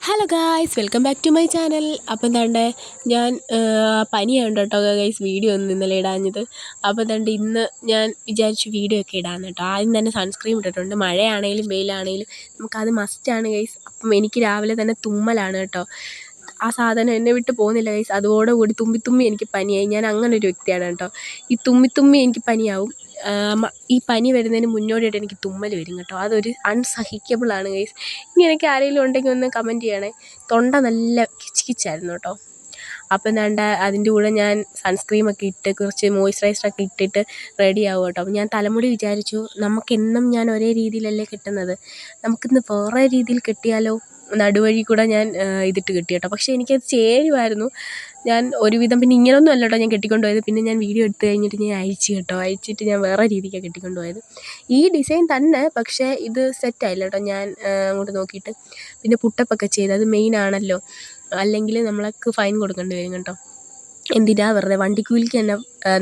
Hello guys welcome back to my channel അപ്പം എന്താണ്ട് ഞാൻ പനിയാണ് കേട്ടോ ഗൈസ് വീഡിയോ ഒന്നും ഇന്നലെ ഇടാഞ്ഞത്. അപ്പോൾ എന്താണ്ട് ഇന്ന് ഞാൻ വിചാരിച്ചു വീഡിയോ ഒക്കെ ഇടാമെന്ന് കേട്ടോ ആദ്യം തന്നെ സൺസ്ക്രീം ഇട്ടിട്ടുണ്ട്. മഴയാണെങ്കിലും വെയിലാണെങ്കിലും നമുക്കത് മസ്റ്റാണ് ഗൈസ് അപ്പം എനിക്ക് രാവിലെ തന്നെ തുമ്മലാണ് കേട്ടോ ആ സാധനം എന്നെ വിട്ട് പോകുന്നില്ല ഗൈസ് അതോടുകൂടി തുമ്മി എനിക്ക് പനിയായി. ഞാൻ അങ്ങനെ ഒരു വ്യക്തിയാണ് കേട്ടോ ഈ തുമ്മി തുമ്മി എനിക്ക് പനിയാവും. ഈ പനി വരുന്നതിന് മുന്നോടിയായിട്ട് എനിക്ക് തുമ്മൽ വരും കേട്ടോ. അതൊരു അൺസഹിക്കബിൾ ആണ് ഗൈസ് ഇങ്ങനെയൊക്കെ ആരെങ്കിലും ഉണ്ടെങ്കിൽ ഒന്ന് കമന്റ് ചെയ്യണേ. തൊണ്ട നല്ല കിച്ച് കിച്ചായിരുന്നു കേട്ടോ. അപ്പം എന്താണ്ട് അതിന്റെ കൂടെ ഞാൻ സൺസ്ക്രീമൊക്കെ ഇട്ട് കുറച്ച് മോയ്സ്ചറൈസറൊക്കെ ഇട്ടിട്ട് റെഡി ആവും കേട്ടോ. അപ്പം ഞാൻ തലമുടി വിചാരിച്ചു നമുക്കെന്നും ഞാൻ ഒരേ രീതിയിലല്ലേ കിട്ടുന്നത്? നമുക്കിന്ന് വേറെ രീതിയിൽ കെട്ടിയാലോ? നടുവഴി കൂടെ ഞാൻ ഇതിട്ട് കെട്ടി കേട്ടോ. പക്ഷേ എനിക്കത് ചേരുമായിരുന്നു. ഞാൻ ഒരുവിധം പിന്നെ ഇങ്ങനെയൊന്നും അല്ല കേട്ടോ ഞാൻ കെട്ടിക്കൊണ്ട് പോയത് പിന്നെ ഞാൻ വീഡിയോ എടുത്ത് കഴിഞ്ഞിട്ട് ഞാൻ അയച്ചു കേട്ടോ. അഴിച്ചിട്ട് ഞാൻ വേറെ രീതിക്കാണ് കെട്ടിക്കൊണ്ട് പോയത് ഈ ഡിസൈൻ തന്നെ പക്ഷേ ഇത് സെറ്റായില്ല കേട്ടോ ഞാൻ അങ്ങോട്ട് നോക്കിയിട്ട്. പിന്നെ പുട്ടപ്പൊക്കെ ചെയ്ത് അത് മെയിൻ ആണല്ലോ. അല്ലെങ്കിൽ നമ്മൾക്ക് ഫൈൻ കൊടുക്കേണ്ടി വരും കേട്ടോ. എന്തിനാ വെറുതെ വണ്ടിക്കൂലിക്ക് തന്നെ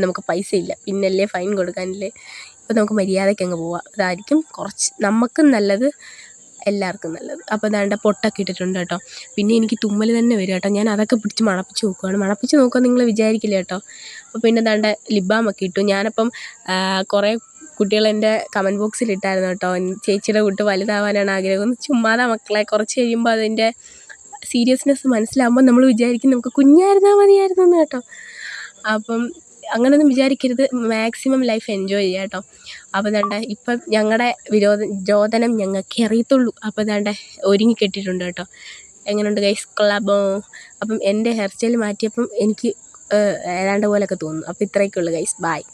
നമുക്ക് പൈസ ഇല്ല. പിന്നല്ലേ ഫൈൻ കൊടുക്കാനില്ലേ? അപ്പോൾ നമുക്ക് മര്യാദയ്ക്ക് അങ്ങ് പോവാം. അതായിരിക്കും കുറച്ച് നമുക്കും നല്ലത്. എല്ലാവർക്കും നല്ലത്. അപ്പോൾ ദാണ്ട പൊട്ടൊക്കെ ഇട്ടിട്ടുണ്ട് കേട്ടോ. പിന്നെ എനിക്ക് തുമ്മൽ തന്നെ വരും കേട്ടോ. ഞാൻ അതൊക്കെ പിടിച്ച് മണപ്പിച്ച് നോക്കുവാണ്. മണപ്പിച്ച് നോക്കുക നിങ്ങൾ വിചാരിക്കില്ല കേട്ടോ? അപ്പോൾ പിന്നെ ദാണ്ട ലിബാമൊക്കെ ബാമൊക്കെ ഇട്ടു. ഞാനപ്പം കുറേ കുട്ടികൾ എന്റെ കമന്റ് ബോക്സിൽ ഇട്ടായിരുന്നു കേട്ടോ. ചേച്ചിയുടെ കുട്ടി വലുതാവാനാണ് ആഗ്രഹം. ചുമ്മാതെ മക്കളെ കുറച്ച് കഴിയുമ്പോൾ അതിന്റെ സീരിയസ്നെസ് മനസ്സിലാകുമ്പോൾ നമ്മൾ വിചാരിക്കും നമുക്ക് കുഞ്ഞായിരുന്നാൽ മതിയായിരുന്നു കേട്ടോ. അപ്പം അങ്ങനെയൊന്നും വിചാരിക്കരുത്. മാക്സിമം ലൈഫ് എൻജോയ് ചെയ്യുക കേട്ടോ അപ്പോൾ ദാണ്ട ഇപ്പം ഞങ്ങളുടെ വിരോധ രോദനം ഞങ്ങൾക്ക് അറിയത്തുള്ളൂ. അപ്പോൾ ദാണ്ട ഒരുങ്ങി കെട്ടിയിട്ടുണ്ട് കേട്ടോ. എങ്ങനെയുണ്ട് ഗൈസ് ക്ലബോ അപ്പം എന്റെ ഹെയർ സ്റ്റൈൽ മാറ്റിയപ്പം എനിക്ക് ഏതാണ്ട് പോലെയൊക്കെ തോന്നുന്നു. അപ്പോൾ ഇത്രയൊക്കെ ഉള്ളു ഗൈസ് ബായ്